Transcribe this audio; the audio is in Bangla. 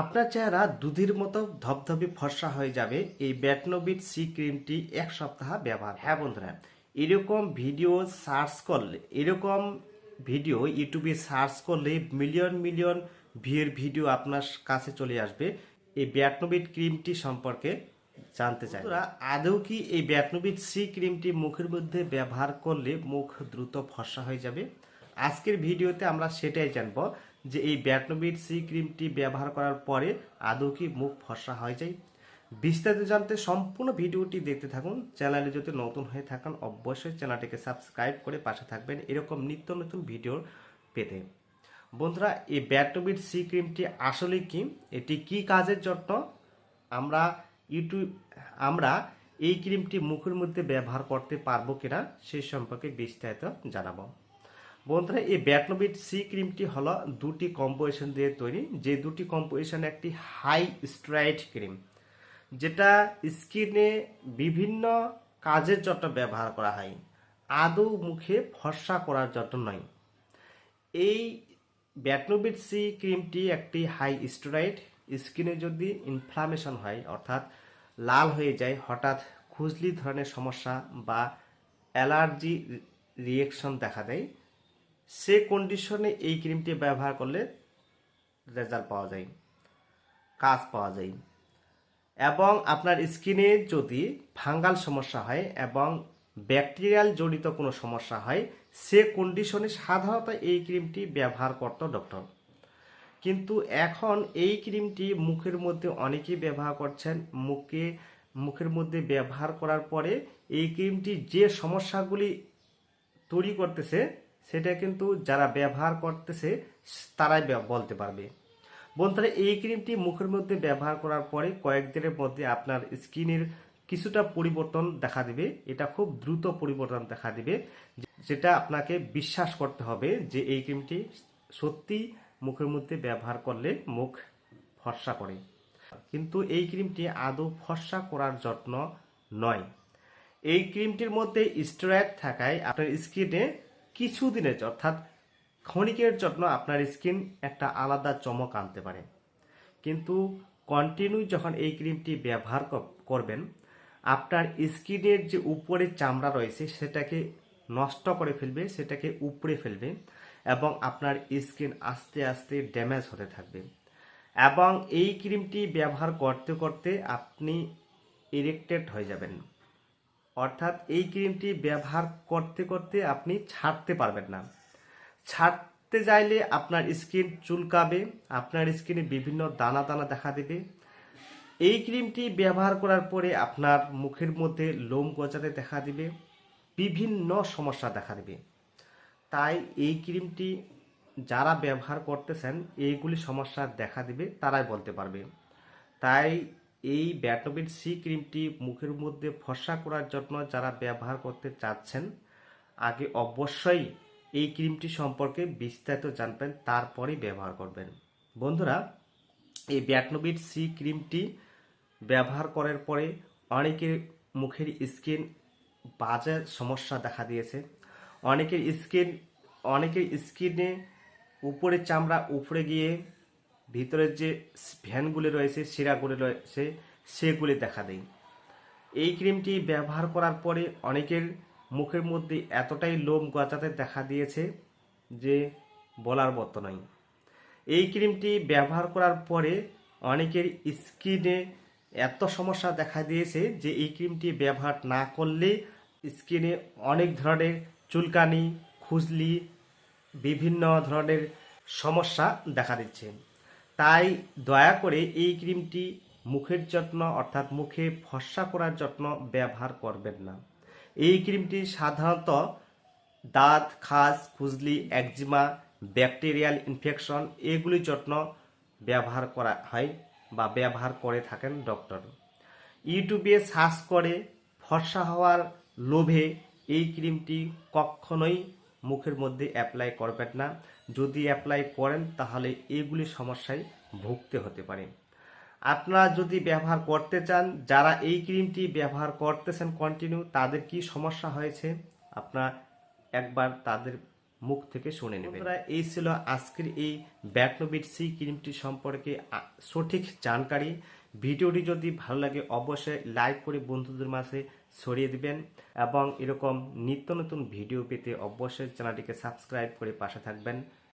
আপনার চেহারা দুধের মতো ধবধবে ফর্সা হয়ে যাবে। এই ব্যাটনোবিট সি ক্রিমটি এক সপ্তাহ ব্যবহার হ্যাঁ বন্ধুরা এরকম ভিডিও সার্চ করলে এরকম ভিডিও ইউটিউবে সার্চ করলে মিলিয়ন মিলিয়ন ভিউর ভিডিও আপনার কাছে চলে আসবে। এই ব্যাটনোবিট ক্রিমটি সম্পর্কে জানতে চাই। আদৌ কি এই ব্যাটনোবিট সি ক্রিমটি মুখের মধ্যে ব্যবহার করলে মুখ দ্রুত ফর্সা হয়ে যাবে? আজকের ভিডিওতে আমরা সেটাই জানব। যে এই ব্যাটনোবিট সি ক্রিমটি ব্যবহার করার পরে আদৌ কি মুখ ফর্সা হয়ে যায়? বিস্তারিত জানতে সম্পূর্ণ ভিডিওটি দেখতে থাকুন। চ্যানেলে যদি নতুন হয়ে থাকেন, অবশ্যই চ্যানেলটিকে সাবস্ক্রাইব করে পাশে থাকবেন এরকম নিত্য নতুন ভিডিও পেতে। বন্ধুরা, এই ব্যাটনোবিট সি ক্রিমটি আসলে কি? এটি কি কাজের জন্য আমরা ইউটিউব আমরা এই ক্রিমটি মুখের মধ্যে ব্যবহার করতে পারব কিনা সেই সম্পর্কে বিস্তারিত জানাব। বন্ধুরা, এই ব্যাটনোবিট সি ক্রিমটি হলো দুটি কম্পোজিশন দিয়ে তৈরি। যে দুটি কম্পোজিশন একটি হাই স্ট্রাইট ক্রিম যেটা স্কিনে বিভিন্ন কাজের জন্য ব্যবহার করা হয়। আদৌ মুখে ফর্সা করার জন্য নয়। এই ব্যাটনোবিট সি ক্রিমটি একটি হাই স্টেরয়েড স্কিনে যদি ইনফ্লামেশন হয়, অর্থাৎ লাল হয়ে যায়, হঠাৎ খুজলি ধরনের সমস্যা বা অ্যালার্জি রিয়েকশন দেখা দেয় সে কন্ডিশনে এই ক্রিমটি ব্যবহার করলে রেজাল্ট পাওয়া যায়, কাজ পাওয়া যায়। এবং আপনার স্কিনে যদি ফাঙ্গাল সমস্যা হয় এবং ব্যাকটেরিয়াল জড়িত কোনো সমস্যা হয়, সে কন্ডিশনে সাধারণত এই ক্রিমটি ব্যবহার করত ডক্টর কিন্তু এখন এই ক্রিমটি মুখের মধ্যে অনেকেই ব্যবহার করছেন। মুখে, মুখের মধ্যে ব্যবহার করার পরে এই ক্রিমটি যে সমস্যাগুলি তৈরি করতেছে সেটা কিন্তু যারা ব্যবহার করতেছে, তারাই বলতে পারবে। বন্ধুরা, এই ক্রিমটি মুখের মধ্যে ব্যবহার করার পরে কয়েকদিনের মধ্যে আপনার স্কিনের কিছুটা পরিবর্তন দেখা দিবে। এটা খুব দ্রুত পরিবর্তন দেখা দিবে যেটা আপনাকে বিশ্বাস করতে হবে যে এই ক্রিমটি সত্যি মুখের মধ্যে ব্যবহার করলে মুখ ফর্সা করে। কিন্তু এই ক্রিমটি আদৌ ফর্সা করার যত্ন নয়। এই ক্রিমটির মধ্যে স্টেরয়েড থাকায় আপনার স্কিনে কিছুদিনের অর্থাৎ ক্ষণিকের জন্য আপনার স্কিন একটা আলাদা চমক আনতে পারে। কিন্তু কন্টিনিউ যখন এই ক্রিমটি ব্যবহার করবেন, আপনার স্কিনের যে উপরে চামড়া রয়েছে সেটাকে নষ্ট করে ফেলবে, সেটাকে উপড়ে ফেলবে এবং আপনার স্কিন আস্তে আস্তে ড্যামেজ হতে থাকবে। এবং এই ক্রিমটি ব্যবহার করতে করতে আপনি ইরেক্টেড হয়ে যাবেন। অর্থাৎ এই ক্রিমটি ব্যবহার করতে করতে আপনি ছাড়তে পারবেন না। ছাড়তে চাইলে আপনার স্কিন চুলকাবে, আপনার স্কিনে বিভিন্ন দানা দানা দেখা দেবে। এই ক্রিমটি ব্যবহার করার পরে আপনার মুখের মধ্যে লোম গজাতে দেখা দিবে, বিভিন্ন সমস্যা দেখা দেবে। তাই এই ক্রিমটি যারা ব্যবহার করতেছেন, এইগুলি সমস্যা দেখা দিবে, তারাই বলতে পারবে। তাই এই ব্যাটোবিট সি ক্রিমটি মুখের মধ্যে ফর্সা করার জন্য যারা ব্যবহার করতে চাচ্ছেন, আগে অবশ্যই এই ক্রিমটি সম্পর্কে বিস্তারিত জানবেন, তারপরেই ব্যবহার করবেন। বন্ধুরা, এই ব্যাটনোবিট সি ক্রিমটি ব্যবহার করার পরে অনেকের মুখের স্কিন বাজে সমস্যা দেখা দিয়েছে। অনেকের স্কিন, অনেকের স্কিনে উপরে চামড়া উপরে গিয়ে ভিতরের যে ভ্যানগুলি রয়েছে, শিরাগুলি রয়েছে, সেগুলি দেখা দেয় এই ক্রিমটি ব্যবহার করার পরে অনেকের মুখের মধ্যে এতটাই লোম গজাতে দেখা দিয়েছে যে বলার মতো নয়। এই ক্রিমটি ব্যবহার করার পরে অনেকের স্কিনে এত সমস্যা দেখা দিয়েছে যে এই ক্রিমটি ব্যবহার না করলে স্কিনে অনেক ধরনের চুলকানি, খুজলি, বিভিন্ন ধরনের সমস্যা দেখা দিচ্ছে। তাই দয়া করে এই ক্রিমটি মুখের যত্ন অর্থাৎ মুখে ফর্সা করার যত্ন ব্যবহার করবেন না। এই ক্রিমটি সাধারণত দাঁত, খাস, খুজলি, একজিমা, ব্যাকটেরিয়াল ইনফেকশন এগুলির যত্ন ব্যবহার করা হয় বা ব্যবহার করে থাকেন ডক্টর। ইউটিউবে সার্চ করে ফর্সা হওয়ার লোভে এই ক্রিমটি কখনোই মুখের মধ্যে অ্যাপ্লাই করবেন না। যদি অ্যাপ্লাই করেন, তাহলে এগুলি সমস্যায় ভুগতে হতে পারে। আপনারা যদি ব্যবহার করতে চান, যারা এই ক্রিমটি ব্যবহার করতেছেন কন্টিনিউ তাদের কি সমস্যা হয়েছে? আপনারা একবার তাদের মুখ থেকে শুনে নেবেন। এই ছিল আজকের এই ব্যাটনোবিট সি ক্রিমটি সম্পর্কে সঠিক জানকারি। ভিডিওটি যদি ভালো লাগে, অবশ্যই লাইক করে বন্ধুদের মাঝে ছড়িয়ে দিবেন এবং এরকম নিত্য নতুন ভিডিও পেতে অবশ্যই চ্যানেলটিকে সাবস্ক্রাইব করে পাশে থাকবেন।